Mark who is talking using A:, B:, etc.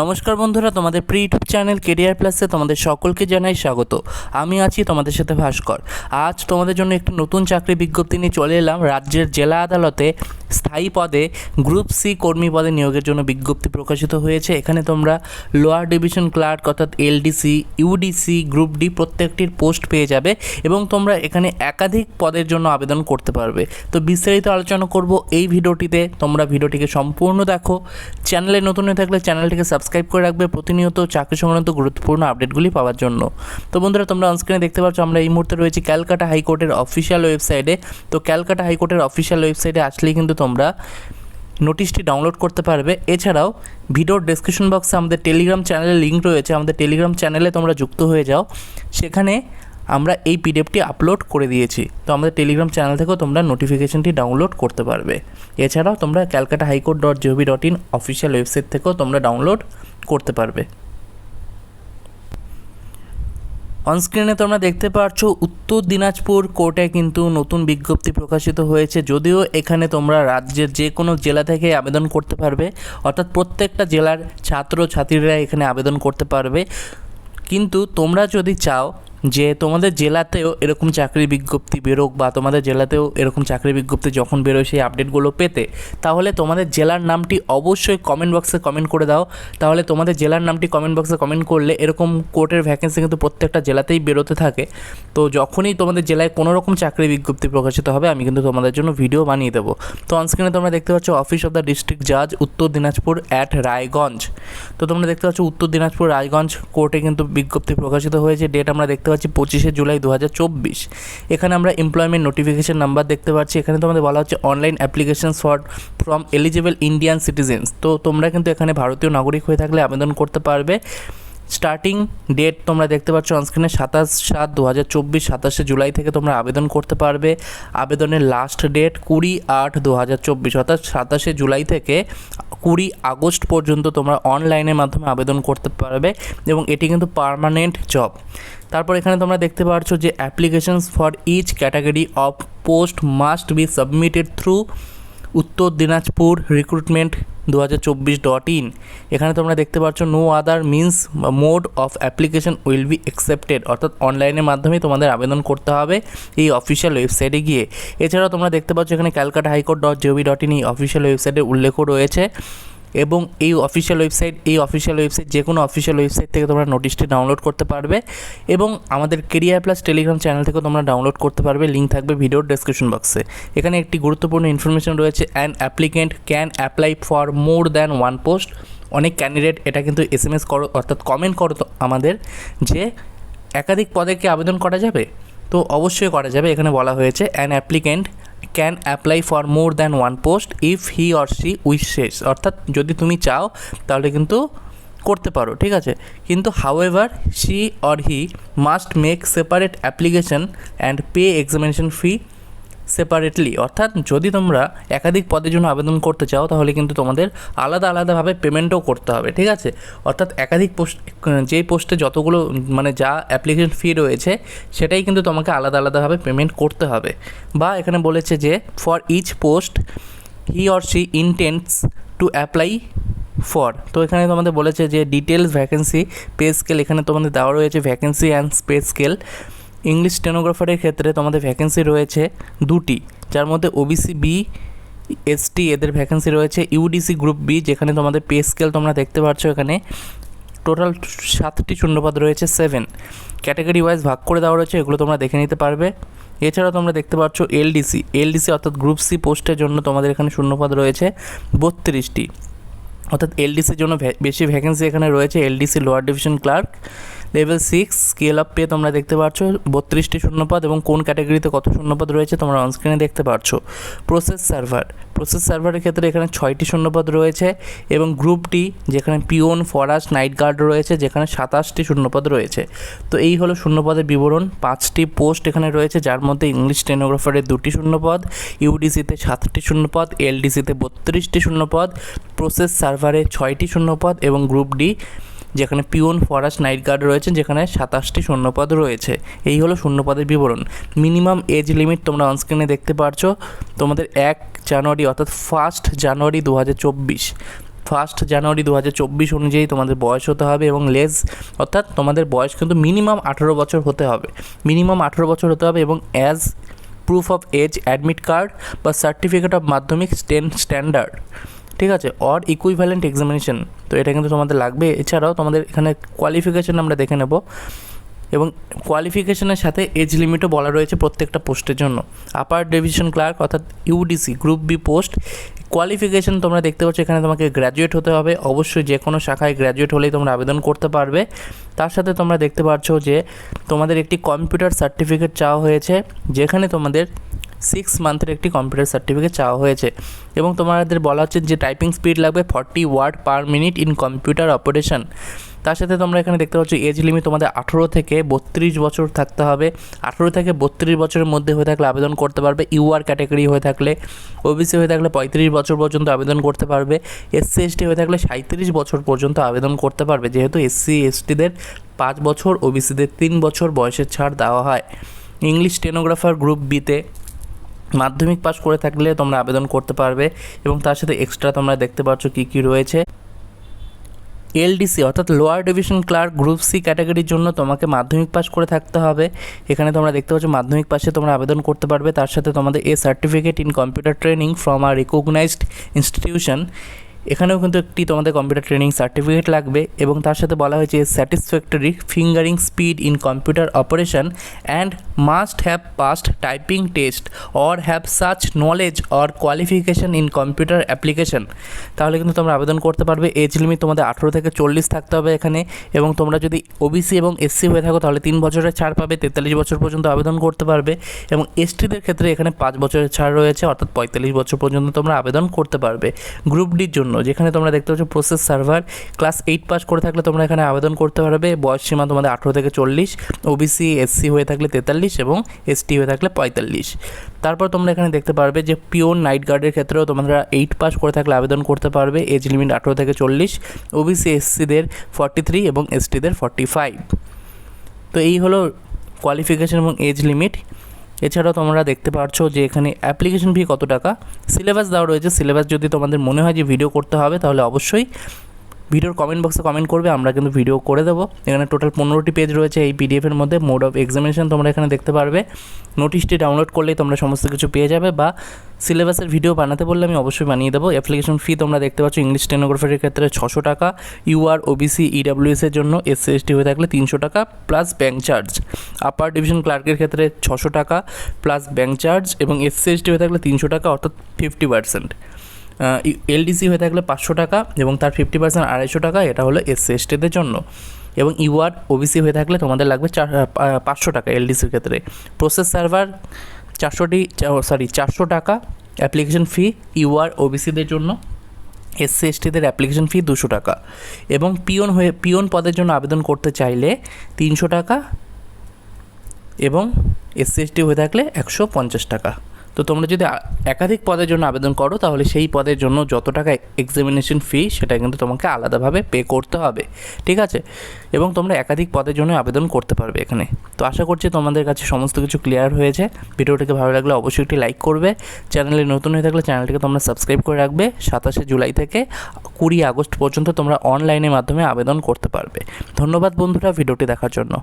A: নমস্কার বন্ধুরা, তোমাদের প্রি ইউটিউব চ্যানেল কেরিয়ার প্লাসে তোমাদের সকলকে জানাই স্বাগত। আমি আছি তোমাদের সাথে ভাস্কর। আজ তোমাদের জন্য একটি নতুন চাকরি বিজ্ঞপ্তি নিয়ে চলে এলাম। রাজ্যের জেলা আদালতে স্থায়ী পদে গ্রুপ সি কর্মী পদে নিয়োগের জন্য বিজ্ঞপ্তি প্রকাশিত হয়েছে। এখানে তোমরা লোয়ার ডিভিশন ক্লার্ক অর্থাৎ এলডিসি, ইউডিসি, গ্রুপ ডি প্রত্যেকটির পোস্ট পেয়ে যাবে এবং তোমরা এখানে একাধিক পদের জন্য আবেদন করতে পারবে। তো বিস্তারিত আলোচনা করব এই ভিডিওটিতে। তোমরা ভিডিওটিকে সম্পূর্ণ দেখো। চ্যানেলে নতুন হয়ে থাকলে চ্যানেলটিকে সাবস্ক্রাইব করে রাখবে প্রতিনিয়ত চাকরি সংক্রান্ত গুরুত্বপূর্ণ আপডেটগুলি পাওয়ার জন্য। তো বন্ধুরা, তোমরা অনস্ক্রিনে দেখতে পাচ্ছ আমরা এই মুহূর্তে রয়েছি ক্যালকাটা হাইকোর্টের অফিসিয়াল ওয়েবসাইটে তো ক্যালকাটা হাইকোর্টের অফিসিয়াল ওয়েবসাইটে আসলেই কিন্তু তোমরা নোটিশটি ডাউনলোড করতে পারবে। এছাড়াও ভিডিওর ডেসক্রিপশন বক্সে আমাদের টেলিগ্রাম চ্যানেলের লিঙ্ক রয়েছে। আমাদের টেলিগ্রাম চ্যানেলে তোমরা যুক্ত হয়ে যাও। সেখানে আমরা এই পিডিএফটি আপলোড করে দিয়েছি। তো আমাদের টেলিগ্রাম চ্যানেল থেকেও তোমরা নোটিফিকেশনটি ডাউনলোড করতে পারবে। এছাড়াও তোমরা Calcutta high court dot G O V dot in official website থেকেও তোমরা ডাউনলোড করতে পারবে। অনস্ক্রিনে তোমরা দেখতে পাচ্ছ, উত্তর দিনাজপুর কোর্টে কিন্তু নতুন বিজ্ঞপ্তি প্রকাশিত হয়েছে। যদিও এখানে তোমরা রাজ্যের যে কোনো জেলা থেকে আবেদন করতে পারবে, অর্থাৎ প্রত্যেকটা জেলার ছাত্র ছাত্রীরা এখানে আবেদন করতে পারবে। কিন্তু তোমরা যদি চাও যে তোমাদের জেলাতেও এরকম চাকরি বিজ্ঞপ্তি বেরোক বা তোমাদের জেলাতেও এরকম চাকরি বিজ্ঞপ্তি যখন বেরোয় সেই আপডেটগুলো পেতে, তাহলে তোমাদের জেলার নামটি অবশ্যই কমেন্ট বক্সে কমেন্ট করে দাও। তাহলে তোমাদের জেলার নামটি কমেন্ট বক্সে কমেন্ট করলে এরকম কোর্টের ভ্যাকেন্সি কিন্তু প্রত্যেকটা জেলাতেই বেরোতে থাকে। তো যখনই তোমাদের জেলায় কোনো রকম চাকরি বিজ্ঞপ্তি প্রকাশিত হবে, আমি কিন্তু তোমাদের জন্য ভিডিও বানিয়ে দেবো। তো অনস্ক্রিনে তোমরা দেখতে পাচ্ছ অফিস অফ দ্য ডিস্ট্রিক্ট জাজ উত্তর দিনাজপুর অ্যাট রায়গঞ্জ। তো তোমরা দেখতে পাচ্ছ উত্তর দিনাজপুর রায়গঞ্জ কোর্টে কিন্তু বিজ্ঞপ্তি প্রকাশিত হয়েছে। ডেট আমরা দেখতে পাচ্ছি পঁচিশে জুলাই দু হাজার চব্বিশ। এখানে আমরা এমপ্লয়মেন্ট নোটিফিকেশন নাম্বার দেখতে পাচ্ছি। এখানে তোমাদের বলা হচ্ছে online application for from eligible Indian citizens তো তোমরা কিন্তু এখানে ভারতীয় নাগরিক হয়ে থাকলে আবেদন করতে পারবে। স্টার্টিং ডেট তোমরা দেখতে পাচ্ছ অনস্ক্রিনে সাতাশ সাত দু হাজার চব্বিশ সাতাশে জুলাই থেকে তোমরা আবেদন করতে পারবে। আবেদনের লাস্ট ডেট কুড়ি আট দু হাজার চব্বিশ অর্থাৎ সাতাশে জুলাই থেকে কুড়ি আগস্ট পর্যন্ত তোমরা অনলাইনের মাধ্যমে আবেদন করতে পারবে এবং এটি কিন্তু পার্মানেন্ট জব তারপর এখানে তোমরা দেখতে পাচ্ছ যে applications for each category of post must be submitted through Uttar Dinajpur recruitment দু হাজার চব্বিশ ডট ইন। এখানে তোমরা দেখতে পাচ্ছ no other means mode of application will be accepted অর্থাৎ অনলাইনের মাধ্যমে তোমাদের আবেদন করতে হবে এই অফিসিয়াল ওয়েবসাইটে গিয়ে। এছাড়াও তোমরা দেখতে পাচ্ছ, এখানে Calcutta high court dot G O V dot in এই অফিসিয়াল ওয়েবসাইটে উল্লেখও রয়েছে। এবং এই অফিসিয়াল ওয়েবসাইট এই অফিসিয়াল ওয়েবসাইট যে কোনো অফিসিয়াল ওয়েবসাইট থেকে তোমরা নোটিশটি ডাউনলোড করতে পারবে এবং আমাদের কেরিয়ার প্লাস টেলিগ্রাম চ্যানেল থেকেও তোমরা ডাউনলোড করতে পারবে। লিঙ্ক থাকবে ভিডিওর ডেসক্রিপশন বক্সে এখানে একটি গুরুত্বপূর্ণ ইনফরমেশন রয়েছে an applicant can apply for more than one post অনেক ক্যান্ডিডেট এটা কিন্তু এস এম এস করো, অর্থাৎ কমেন্ট করো তো আমাদের যে একাধিক পদে কি আবেদন করা যাবে? তো অবশ্যই করা যাবে। এখানে বলা হয়েছে an applicant can apply for more than one post if he or she wishes অর্থাৎ যদি তুমি চাও, তাহলে কিন্তু করতে পারো, ঠিক আছে? কিন্তু however she or he must make separate application and pay examination fee separately অর্থাৎ যদি তোমরা একাধিক পদের জন্য আবেদন করতে চাও, তাহলে কিন্তু তোমাদের আলাদা আলাদাভাবে পেমেন্টও করতে হবে, ঠিক আছে? অর্থাৎ একাধিক পোস্ট যেই পোস্টে যতগুলো মানে যা অ্যাপ্লিকেশন ফি রয়েছে, সেটাই কিন্তু তোমাকে আলাদা আলাদাভাবে পেমেন্ট করতে হবে। বা এখানে বলেছে যে for each post he or she intends to apply for তো এখানে তোমাদের বলেছে যে ডিটেলস ভ্যাকেন্সি পে স্কেল এখানে তোমাদের দেওয়া রয়েছে vacancy and pay scale English স্টেনোগ্রাফারের ক্ষেত্রে তোমাদের ভ্যাকেন্সি রয়েছে দুটি। যার মধ্যে ওবিসি বি এসটি এদের ভ্যাকেন্সি রয়েছে। ইউডিসি গ্রুপ বি যেখানে তোমাদের পে স্কেল তোমরা দেখতে পাচ্ছ এখানে। টোটাল সাতটি শূন্যপদ রয়েছে সেভেন ক্যাটাগরি ওয়াইজ ভাগ করে দেওয়া রয়েছে, এগুলো তোমরা দেখে নিতে পারবে। এছাড়াও তোমরা দেখতে পাচ্ছ এলডিসি এলডিসি অর্থাৎ গ্রুপ সি পোস্টের জন্য তোমাদের এখানে শূন্যপদ রয়েছে, বত্রিশটি। অর্থাৎ এলডিসির জন্য বেশি ভ্যাকেন্সি এখানে রয়েছে LDC lower division clerk level six scale up pay তোমরা দেখতে পাচ্ছ বত্রিশটি শূন্যপদ এবং কোন ক্যাটাগরিতে কত শূন্যপদ রয়েছে তোমরা অনস্ক্রিনে দেখতে পাচ্ছ প্রসেস সার্ভার প্রসেস সার্ভারের ক্ষেত্রে এখানে ছয়টি শূন্যপদ রয়েছে এবং গ্রুপ ডি যেখানে পিওন ফরাস নাইট গার্ড রয়েছে, যেখানে সাতাশটি শূন্যপদ রয়েছে। তো এই হলো শূন্যপদের বিবরণ, পাঁচটি পোস্ট এখানে রয়েছে, যার মধ্যে ইংলিশ স্টেনোগ্রাফারের দুটি শূন্যপদ ইউডিসিতে সাতটি শূন্যপদ এলডিসিতে বত্রিশটি শূন্যপদ প্রসেস সার্ভারে ছয়টি শূন্যপদ এবং গ্রুপ ডি যেখানে পিওন ফরাস নাইট গার্ড রয়েছে যেখানে সাতাশটি শূন্যপদ রয়েছে। এই হলো শূন্যপদের বিবরণ। মিনিমাম এজ লিমিট তোমরা অনস্ক্রিনে দেখতে পারছ। তোমাদের এক জানুয়ারি, অর্থাৎ ফার্স্ট জানুয়ারি দু হাজার চব্বিশ। ফার্স্ট জানুয়ারি দু হাজার চব্বিশ অনুযায়ী তোমাদের বয়স হতে হবে এবং লেস অর্থাৎ তোমাদের বয়স কিন্তু মিনিমাম আঠেরো বছর হতে হবে। মিনিমাম আঠেরো বছর হতে হবে এবং as proof of age admit card বা সার্টিফিকেট অফ মাধ্যমিক স্টেন স্ট্যান্ডার্ড ঠিক আছে? অর ইকুইভ্যালেন্ট এক্সামিনেশন তো এটা কিন্তু তোমাদের লাগবে। এছাড়াও তোমাদের এখানে কোয়ালিফিকেশান আমরা দেখে নেব। এবং কোয়ালিফিকেশনের সাথে এজ লিমিটও বলা রয়েছে প্রত্যেকটা পোস্টের জন্য। আপার ডিভিশন ক্লার্ক অর্থাৎ UDC group B post qualification তোমরা দেখতে পাচ্ছ, এখানে তোমাকে গ্র্যাজুয়েট হতে হবে। অবশ্যই যে কোনো শাখায় গ্র্যাজুয়েট হলেই তোমরা আবেদন করতে পারবে। তার সাথে তোমরা দেখতে পাচ্ছ যে তোমাদের একটি কম্পিউটার সার্টিফিকেট চাওয়া হয়েছে, যেখানে তোমাদের সিক্স মান্থের একটি কম্পিউটার সার্টিফিকেট চাওয়া হয়েছে। এবং তোমাদের বলা হচ্ছে যে টাইপিং স্পিড লাগবে forty word per minute in computer operation তার সাথে তোমরা এখানে দেখতে পাচ্ছ এজ লিমিট তোমাদের আঠেরো থেকে বত্রিশ বছর থাকতে হবে। আঠেরো থেকে বত্রিশ বছরের মধ্যে হয়ে থাকলে আবেদন করতে পারবে। ইউআর ক্যাটাগরি হয়ে থাকলে ওবিসি হয়ে থাকলে পঁয়ত্রিশ বছর পর্যন্ত আবেদন করতে পারবে। এসসি এসটি হয়ে থাকলে সাঁত্রিশ বছর পর্যন্ত আবেদন করতে পারবে। যেহেতু এসসি এসটিদের পাঁচ বছর ওবিসিদের তিন বছর বয়সের ছাড় দেওয়া হয়। ইংলিশ স্টেনোগ্রাফার গ্রুপ বিতে মাধ্যমিক পাস করে থাকলে তোমরা আবেদন করতে পারবে এবং তার সাথে এক্সট্রা তোমরা দেখতে পাচ্ছ কী কী রয়েছে। এলডিসি অর্থাৎ lower division clerk group C ক্যাটাগরির জন্য তোমাকে মাধ্যমিক পাস করে থাকতে হবে। এখানে তোমরা দেখতে পাচ্ছ মাধ্যমিক পাশে তোমরা আবেদন করতে পারবে। তার সাথে তোমাদের a certificate in computer training from a recognised institution এখানেও কিন্তু একটি তোমাদের কম্পিউটার ট্রেনিং সার্টিফিকেট লাগবে এবং তার সাথে বলা হয়েছে satisfactory fingering speed in computer operation and must have passed typing test or have such knowledge or qualification in computer application তাহলে কিন্তু তোমরা আবেদন করতে পারবে। এজ লিমিট তোমাদের আঠেরো থেকে চল্লিশ থাকতে হবে এখানে এবং তোমরা যদি ওবিসি এবং এসসি হয়ে থাকো তাহলে তিন বছরের ছাড় পাবে, তেতাল্লিশ বছর পর্যন্ত আবেদন করতে পারবে এবং এসটিদের ক্ষেত্রে এখানে পাঁচ বছরের ছাড় রয়েছে, অর্থাৎ পঁয়তাল্লিশ বছর পর্যন্ত তোমরা আবেদন করতে পারবে। গ্রুপ ডির জন্য। যেখানে তোমরা দেখতে পাচ্ছ process server class eight pass করে থাকলে তোমরা এখানে আবেদন করতে পারবে। বয়স সীমা তোমাদের আঠেরো থেকে চল্লিশ ওবিসি এসসি হয়ে থাকলে তেতাল্লিশ এবং এসটি হয়ে থাকলে পঁয়তাল্লিশ। তারপর তোমরা এখানে দেখতে পারবে যে পিওর নাইট গার্ডের ক্ষেত্রেও তোমরা এইট পাস করে থাকলে আবেদন করতে পারবে এজ লিমিট আঠেরো থেকে চল্লিশ ওবিসি এসসিদের ফর্টি থ্রি এবং এসটিদের ফর্টি ফাইভ তো এই হলো কোয়ালিফিকেশন এবং এজ লিমিট এছাড়াও তোমরা দেখতে পাচ্ছ যে এখানে অ্যাপ্লিকেশন ফি কত টাকা? সিলেবাস দেওয়া রয়েছে। সিলেবাস যদি তোমাদের মনে হয় যে ভিডিও করতে হবে, তাহলে অবশ্যই ভিডিওর কমেন্ট বক্সে কমেন্ট করবে, আমরা কিন্তু ভিডিও করে দেবো। এখানে টোটাল পনেরোটি পেজ রয়েছে এই পিডিএফের মধ্যে মোড অফ এক্সামিনেশন তোমরা এখানে দেখতে পারবে। নোটিশটি ডাউনলোড করলেই তোমরা সমস্ত কিছু পেয়ে যাবে বা সিলেবাসের ভিডিও বানাতে বললে আমি অবশ্যই বানিয়ে দেবো। অ্যাপ্লিকেশন ফি তোমরা দেখতে পাচ্ছ ইংলিশ স্টেনোগ্রাফারের ক্ষেত্রে ছশো টাকা ইউআর ওবিসি ইডাব্লিউএসের জন্য এসসি এসটি হয়ে থাকলে তিনশো টাকা plus bank charge upper division ক্লার্কের ক্ষেত্রে ছশো টাকা প্লাস ব্যাঙ্ক চার্জ এবং এসসি এসটি হয়ে থাকলে তিনশো টাকা, অর্থাৎ ফিফটি পার্সেন্ট এলডিসি হয়ে থাকলে পাঁচশো টাকা এবং তার ফিফটি পার্সেন্ট আড়াইশো টাকা, এটা হলো এসসি এসটিদের জন্য। এবং ইউআর ওবিসি হয়ে থাকলে তোমাদের লাগবে চার পাঁচশো টাকা এলডিসির ক্ষেত্রে। প্রসেস সার্ভার চারশোটি সরি চারশো টাকা অ্যাপ্লিকেশন ফি ইউআর ওবিসিদের জন্য। এসসি এসটিদের অ্যাপ্লিকেশন ফি দুশো টাকা। এবং পিওন হয়ে, পিওন পদের জন্য আবেদন করতে চাইলে তিনশো টাকা এবং এসসি এসটি হয়ে থাকলে একশো পঞ্চাশ টাকা। তো তোমরা যদি একাধিক পদের জন্য আবেদন করো, তাহলে সেই পদের জন্য যত টাকা এক্সামিনেশন ফি সেটা কিন্তু তোমাকে আলাদাভাবে পে করতে হবে, ঠিক আছে? এবং তোমরা একাধিক পদের জন্য আবেদন করতে পারবে এখানে। তো আশা করছি তোমাদের কাছে সমস্ত কিছু ক্লিয়ার হয়েছে। ভিডিওটিকে ভালো লাগলে অবশ্যই একটি লাইক করবে। চ্যানেলে নতুন হয়ে থাকলে চ্যানেলটিকে তোমরা সাবস্ক্রাইব করে রাখবে। সাতাশে জুলাই থেকে কুড়ি আগস্ট পর্যন্ত তোমরা অনলাইনের মাধ্যমে আবেদন করতে পারবে। ধন্যবাদ বন্ধুরা, ভিডিওটি দেখার জন্য।